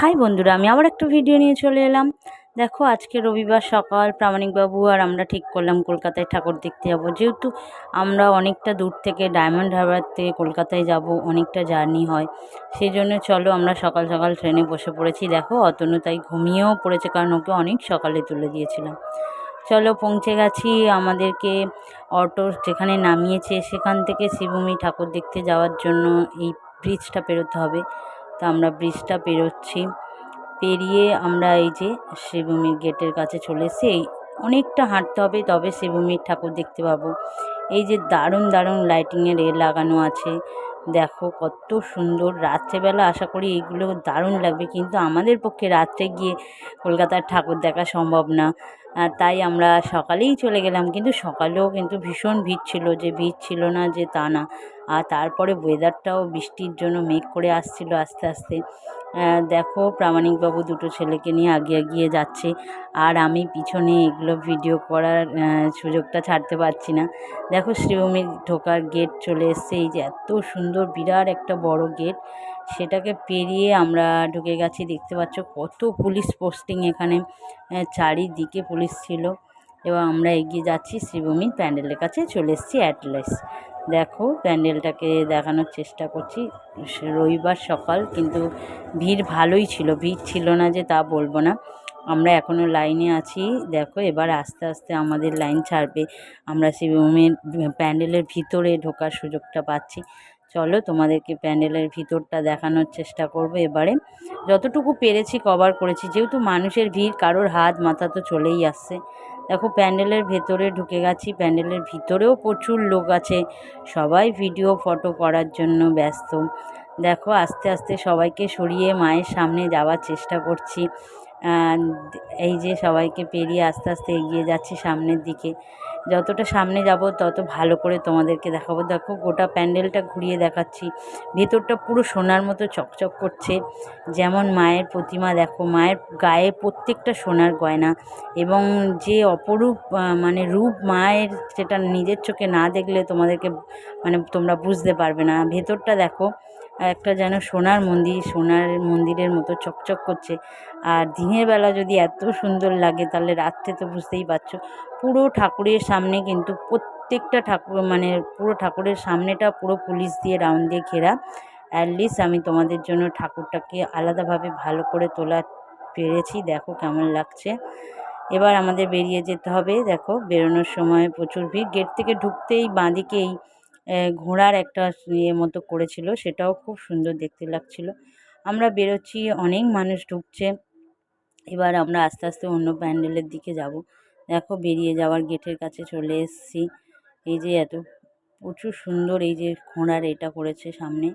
High বন্ধুরা, আমি আবার একটা ভিডিও নিয়ে চলে এলাম। দেখো, আজকে রবিবার সকাল, প্রামাণিকবাবু আর আমরা ঠিক করলাম কলকাতায় ঠাকুর দেখতে যাব। যেহেতু আমরা অনেকটা দূর থেকে ডায়মন্ড হারবার থেকে কলকাতায় যাব, অনেকটা জার্নি হয়। সেই জন্য চলো, আমরা সকাল সকাল ট্রেনে বসে পড়েছি। দেখো, অতনু তাই ঘুমিয়েও পড়েছে, কারণ ওকে অনেক সকালে তুলে দিয়েছিলাম। চলো, পৌঁছে গেছি আমাদেরকে অটো যেখানে নামিয়েছে, সেখান থেকে শিবভূমি ঠাকুর দেখতে যাওয়ার জন্য এই ব্রিজটা পেরোতে হবে। তো আমরা ব্রিজটা পেরোচ্ছি। পেরিয়ে আমরা এই যে শিবভূমির গেটের কাছে চলে এসেছি। এই অনেকটা হাঁটতে হবে, তবে শিবভূমির ঠাকুর দেখতে পাবো। এই যে দারুণ দারুণ লাইটিংয়ের এ লাগানো আছে। দেখো কত সুন্দর। রাত্রেবেলা আশা করি এইগুলো দারুণ লাগবে, কিন্তু আমাদের পক্ষে রাত্রে গিয়ে কলকাতার ঠাকুর দেখা সম্ভব না। তাই আমরা সকালেই চলে গেলাম। কিন্তু সকালেও কিন্তু ভীষণ ভিড় ছিল যে ভিড় ছিল না যে তা না। আর তারপরে ওয়েদারটাও বৃষ্টির জন্য মেঘ করে আসছিল আস্তে আস্তে। দেখো প্রামাণিকবাবু দুটো ছেলেকে নিয়ে আগিয়ে এগিয়ে যাচ্ছে। আর আমি পিছনে এগুলো ভিডিও করার সুযোগটা ছাড়তে পারছি না। দেখো শ্রীভূমির ঢোকার গেট চলে এসছে। এই যে এত সুন্দর, বিরাট একটা বড় গেট সেটাকে পেরিয়ে আমরা ঢুকে গেছি। দেখতে পাচ্ছ কত পুলিশ পোস্টিং এখানে। চারিদিকে পুলিশ ছিল। এবং আমরা এগিয়ে যাচ্ছি শ্রীভূমির প্যান্ডেলের কাছে। চলে এসেছি অ্যাটলাস। দেখো প্যান্ডেলটাকে দেখানোর চেষ্টা করছি। রবিবার সকাল, কিন্তু ভিড় ভালোই ছিল। ভিড় ছিল না যে তা বলব না। আমরা এখনও লাইনে আছি। দেখো এবার আস্তে আস্তে আমাদের লাইন ছাড়বে। আমরা শিবভূমির প্যান্ডেলের ভিতরে ঢোকার সুযোগটা পাচ্ছি। চলো তোমাদেরকে প্যান্ডেলের ভিতরটা দেখানোর চেষ্টা করব এবারে। যতটুকু পেরেছি কভার করেছি। যেহেতু মানুষের ভিড়, কারোর হাত, মাথা তো চলেই আসছে। দেখো প্যান্ডেলের ভেতরে ঢুকে গেছি। প্যান্ডেলের ভিতরেও প্রচুর লোক আছে। সবাই ভিডিও ফটো করার জন্য ব্যস্ত। দেখো আস্তে আস্তে সবাইকে সরিয়ে মায়ের সামনে যাওয়ার চেষ্টা করছি। এই যে সবাইকে পেরিয়ে আস্তে আস্তে এগিয়ে যাচ্ছি সামনের দিকে। যতটা সামনে যাব, তত ভালো করে তোমাদেরকে দেখাবো। দেখো, গোটা প্যান্ডেলটা ঘুরিয়ে দেখাচ্ছি। ভেতরটা পুরো সোনার মতো চকচক করছে। যেমন মায়ের প্রতিমা, দেখো, মায়ের গায়ে প্রত্যেকটা সোনার গয়না এবং যে অপরূপ মানে রূপ মায়ের সেটা নিজের চোখে না দেখলে তোমাদেরকে মানে তোমরা বুঝতে পারবে না। ভেতরটা দেখো একটা যেন সোনার মন্দির, সোনার মন্দিরের মতো চকচক করছে। আর দিনের বেলা যদি এত সুন্দর লাগে, তাহলে রাত্রে তো বুঝতেই পারছ, পুরো ঠাকুরের সামনে কিন্তু প্রত্যেকটা ঠাকুর মানে পুরো ঠাকুরের সামনেটা পুরো পুলিশ দিয়ে রাউন্ড দিয়ে ঘেরা। অ্যাটলিস্ট আমি তোমাদের জন্য ঠাকুরটাকে আলাদাভাবে ভালো করে তোলা পেরেছি। দেখো কেমন লাগছে। এবার আমাদের বেরিয়ে যেতে হবে। দেখো বেরোনোর সময় প্রচুর ভিড়। গেট থেকে ঢুকতেই বাঁদিকেই ঘোড়ার একটা ইয়ে মতো করেছিল, সেটাও খুব সুন্দর দেখতে লাগছিল। আমরা বেরোচ্ছি, অনেক মানুষ ঢুকছে। এবার আমরা আস্তে আস্তে অন্য প্যান্ডেলের দিকে যাব। দেখো, বেরিয়ে যাওয়ার গেটের কাছে চলে এসেছি। এই যে এত, প্রচুর সুন্দর এই যে ঘোড়ার এটা করেছে সামনে।